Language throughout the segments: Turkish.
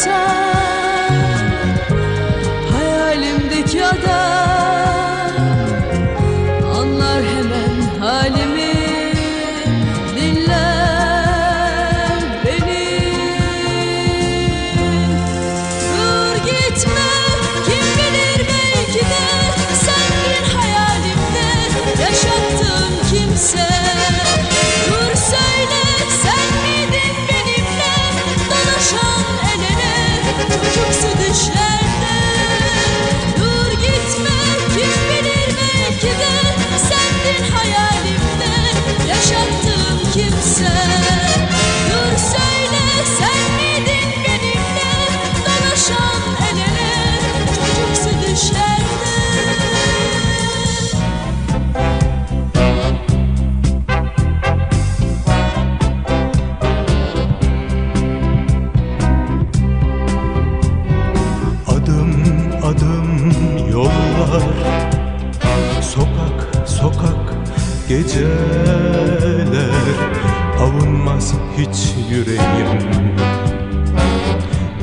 자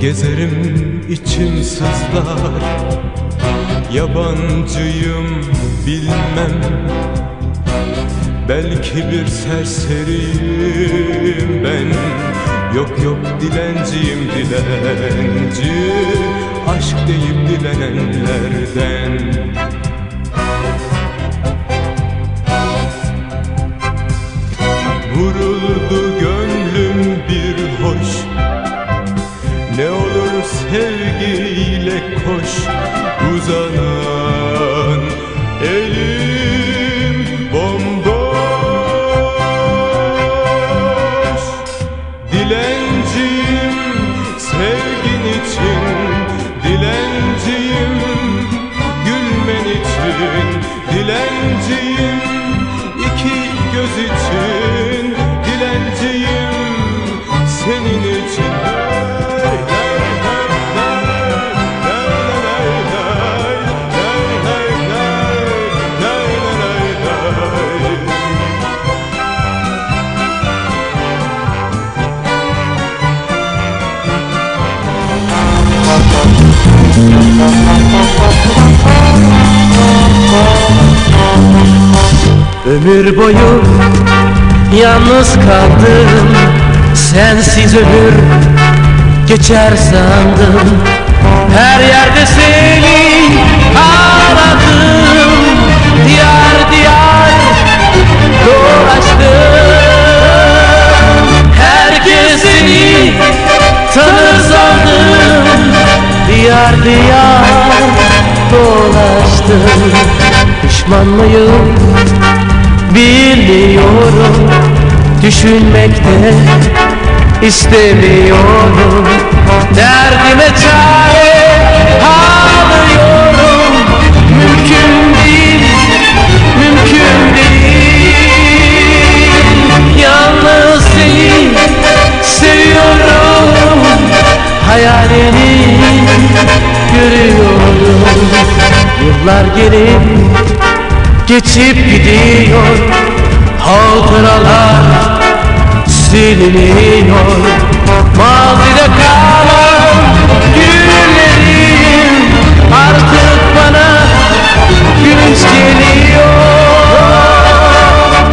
Gezerim içim sızlar. Yabancıyım bilmem. Belki bir serseriyim ben. Yok yok dilenciyim dilenci. Aşk deyip dilenenlerden. Vuruldu Ömür boyu yalnız kaldım. Sensiz ömür geçer sandım. Her yerde seni aradım. Diyar diyar dolaştım. Herkes seni tanır sandım. Diyar diyar dolaştım. Pişman mıyım Bilmiyorum Düşünmekte istemiyorum. Derdime çare arıyorum Mümkün değil, mümkün değil. Yalnız seni seviyorum. Hayalini görüyorum. Yıllar gelip geçip gidiyor. Hatıralar siliniyor. Mazide kalan günlerim Artık bana gülünç geliyor.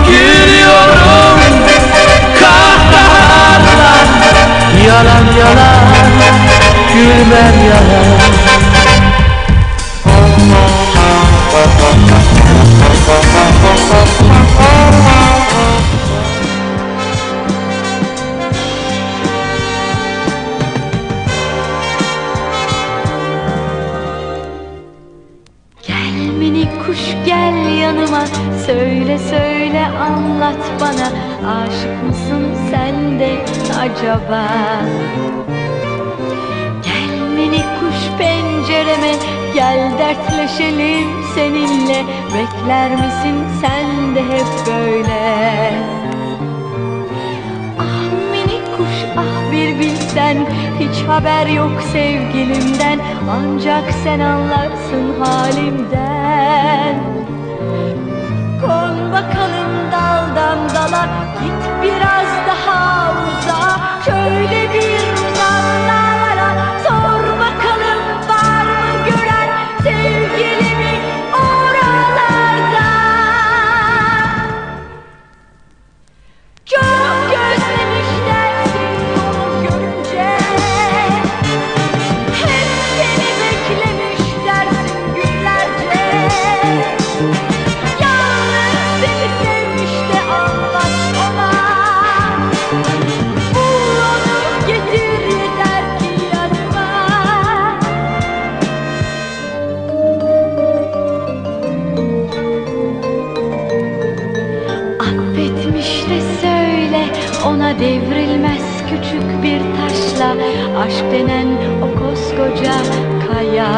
Gülüyorum kahkahalar Yalan yalan gülmem yanıma Söyle söyle anlat bana. Aşık mısın sen de acaba? Gel minik kuş pencereme Gel dertleşelim seninle. Bekler misin sen de hep böyle? Ah minik kuş ah bir bilsen. Hiç haber yok sevgilimden. Ancak sen anlarsın taşla Aşk denen o koskoca kaya.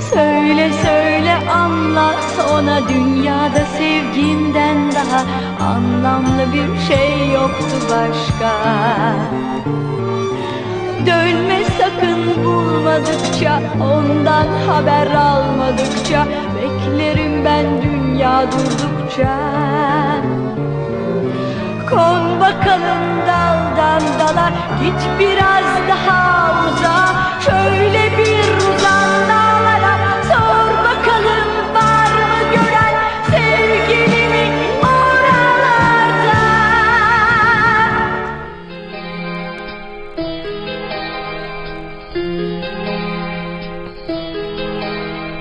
Söyle söyle anlat ona dünyada sevginden daha Anlamlı bir şey yoktu başka. Dönme sakın bulmadıkça Ondan haber almadıkça Beklerim ben dünya durdukça. Kon bakalım daldan Git biraz daha uza Şöyle bir uzan dağlara Sor bakalım var mı gören Sevgilimi oralarda?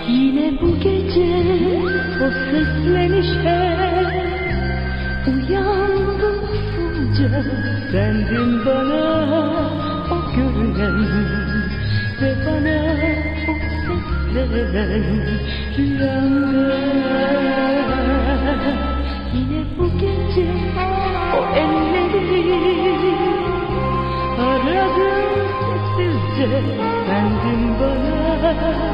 Yine bu gece o seslenişe usulca Sendin bana o görünen Ve bana o seslenen Rüyamda. Yine bu gece o elleri Aradım sessizce. Sendin bana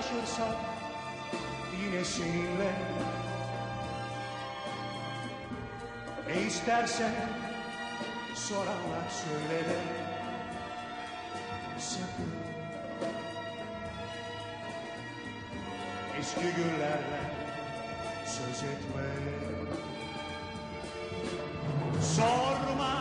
karşılaşırsak yine seninle. Ne istersen soranlar söyle de Sakın. Eski günlerden söz etme. Sorma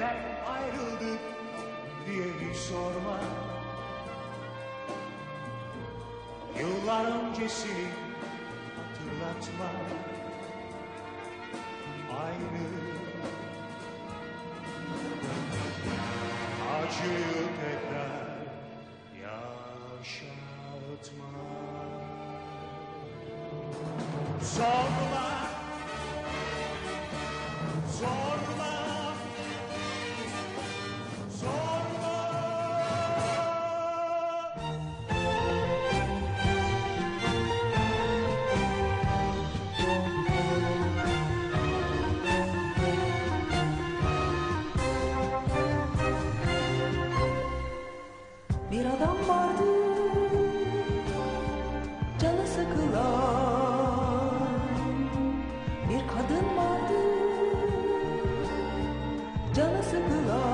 neden ayrıldık diye hiç sorma. Yıllar öncesini hatırlatma. Aynı. Acıyı tekrar yaşatma. Sorma the